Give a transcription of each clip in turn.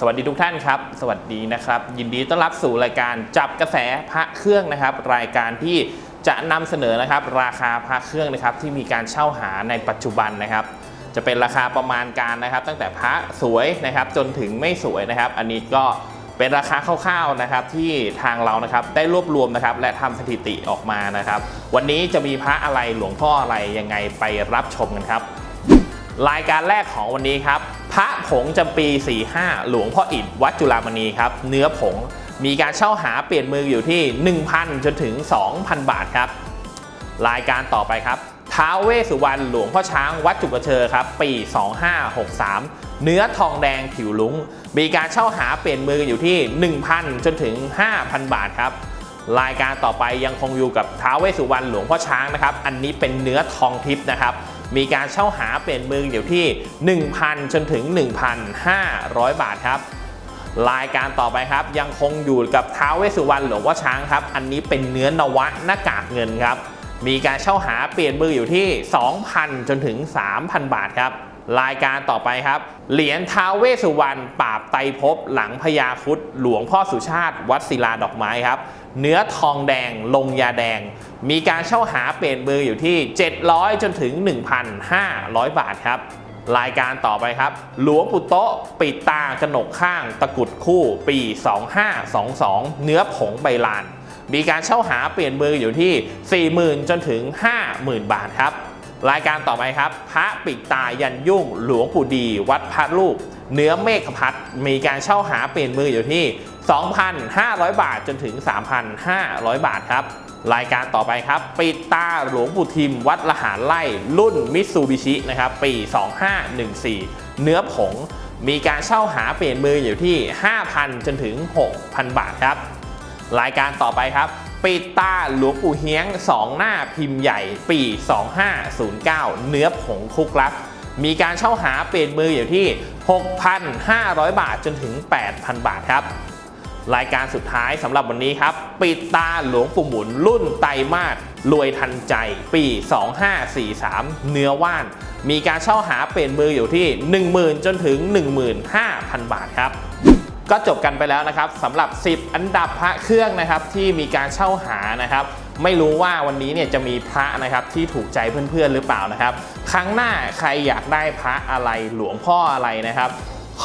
สวัสดีทุกท่านครับ สวัสดีนะครับ ยินดีต้อนรับสู่รายการจับกระแสพระเครื่องนะครับ รายการที่จะนำเสนอนะครับ ราคาพระเครื่องนะครับ ที่มีการเช่าหาในปัจจุบันนะครับ จะเป็นราคาประมาณการนะครับ ตั้งแต่พระสวยนะครับ จนถึงไม่สวยนะครับ อันนี้ก็เป็นราคาคร่าวๆนะครับที่ทางเรานะครับได้รวบรวมนะครับ และทำสถิติออกมานะครับ วันนี้จะมีพระอะไรหลวงพ่ออะไรยังไงไปรับชมกันครับ รายการแรกของวันนี้ครับ พระผงจำปี 45 หลวงพ่ออิฐวัดจุฬามณีครับ เนื้อผงมีการเช่าหาเปลี่ยนมืออยู่ที่ 1,000 จนถึง 2,000 บาทครับ รายการต่อไปครับท้าวเวสุวรรณหลวงพ่อช้างวัดจุกระเชอครับ ปี 2563 เนื้อทองแดงผิวลุ้งมีการเช่าหาเปลี่ยนมืออยู่ที่ 1,000 จนถึง 5,000 บาทครับ รายการต่อไปยังคงอยู่กับท้าวเวสุวรรณหลวงพ่อช้างนะครับ อันนี้เป็นเนื้อทองทิพย์นะครับ มีการเช่าหาเปลี่ยนมืออยู่ที่ 1,000 จนถึง 1,500 บาทครับรายการต่อไปครับ ยังคงอยู่กับท้าวเวสุวรรณหลวงพ่อช้างครับ อันนี้เป็นเนื้อนวะหน้ากากเงินครับ มีการเช่าหาเปลี่ยนมืออยู่ที่ 2,000 จนถึง 3,000 บาทครับ รายการต่อไปครับ เหรียญท้าวเวสุวรรณปราบไตภพหลังพญาคุดหลวงพ่อสุชาติ วัดศิลาดอกไม้ครับ เนื้อทองแดงลงยาแดง มีการเช่าหาเปลี่ยนมืออยู่ที่ 700 จนถึง 1,500 บาทครับรายการต่อไปครับ หลวงปู่โตะปิดตากระหนกข้าง ตะกุดคู่ ปี 2522 เนื้อผงใบลาน มีการเช่าหาเปลี่ยนมืออยู่ที่ 40,000 จนถึง 50,000 บาทครับ รายการต่อไปครับ พระปิดตายันยุ่งหลวงปู่ดี วัดพระลูกเนื้อเมฆพัดมีการเช่าหาเปลี่ยนมืออยู่ที่ 2,500 บาทจนถึง 3,500 บาทครับ รายการต่อไปครับ ปิดตาหลวงปู่ทิม วัดละหารไล่รุ่นมิตซูบิชินะครับปี 2514 เนื้อผงมีการเช่าหาเปลี่ยนมืออยู่ที่ 5,000 จนถึง 6,000 บาทครับ รายการต่อไปครับ ปิดตาหลวงปู่เฮียง 2 หน้าพิมพ์ใหญ่ ปี 2509 เนื้อผงคุกลักมีการเช่าหาเปลี่ยนมืออยู่ที่ 6,500 บาทจนถึง 8,000 บาทครับ รายการสุดท้ายสำหรับวันนี้ครับ ปิดตาหลวงปู่หมุนรุ่นไตมาสรวยทันใจ ปี 2543 เนื้อว่าน มีการเช่าหาเปลี่ยนมืออยู่ที่ 10,000 จนถึง 15,000 บาทครับ ก็จบกันไปแล้วนะครับสำหรับ 10 อันดับพระเครื่องนะครับที่มีการเช่าหานะครับ ไม่รู้ว่าวันนี้เนี่ยจะมีพระนะครับที่ถูกใจเพื่อนๆหรือเปล่านะครับ ครั้งหน้าใครอยากได้พระอะไรหลวงพ่ออะไรนะครับ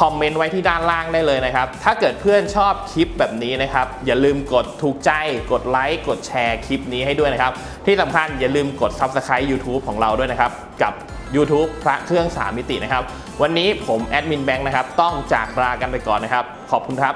คอมเมนต์ไว้ที่ด้านล่างได้เลยนะครับ ถ้าเกิดเพื่อนชอบคลิปแบบนี้นะครับ อย่าลืมกดถูกใจ กดไลค์ กดแชร์คลิปนี้ให้ด้วยนะครับ ที่สำคัญอย่าลืมกด Subscribe YouTube ของเราด้วยนะครับ กับ YouTube พระเครื่อง 3 มิตินะครับ วันนี้ผมแอดมินแบงค์นะครับ ต้องจากลากันไปก่อนนะครับ ขอบคุณครับ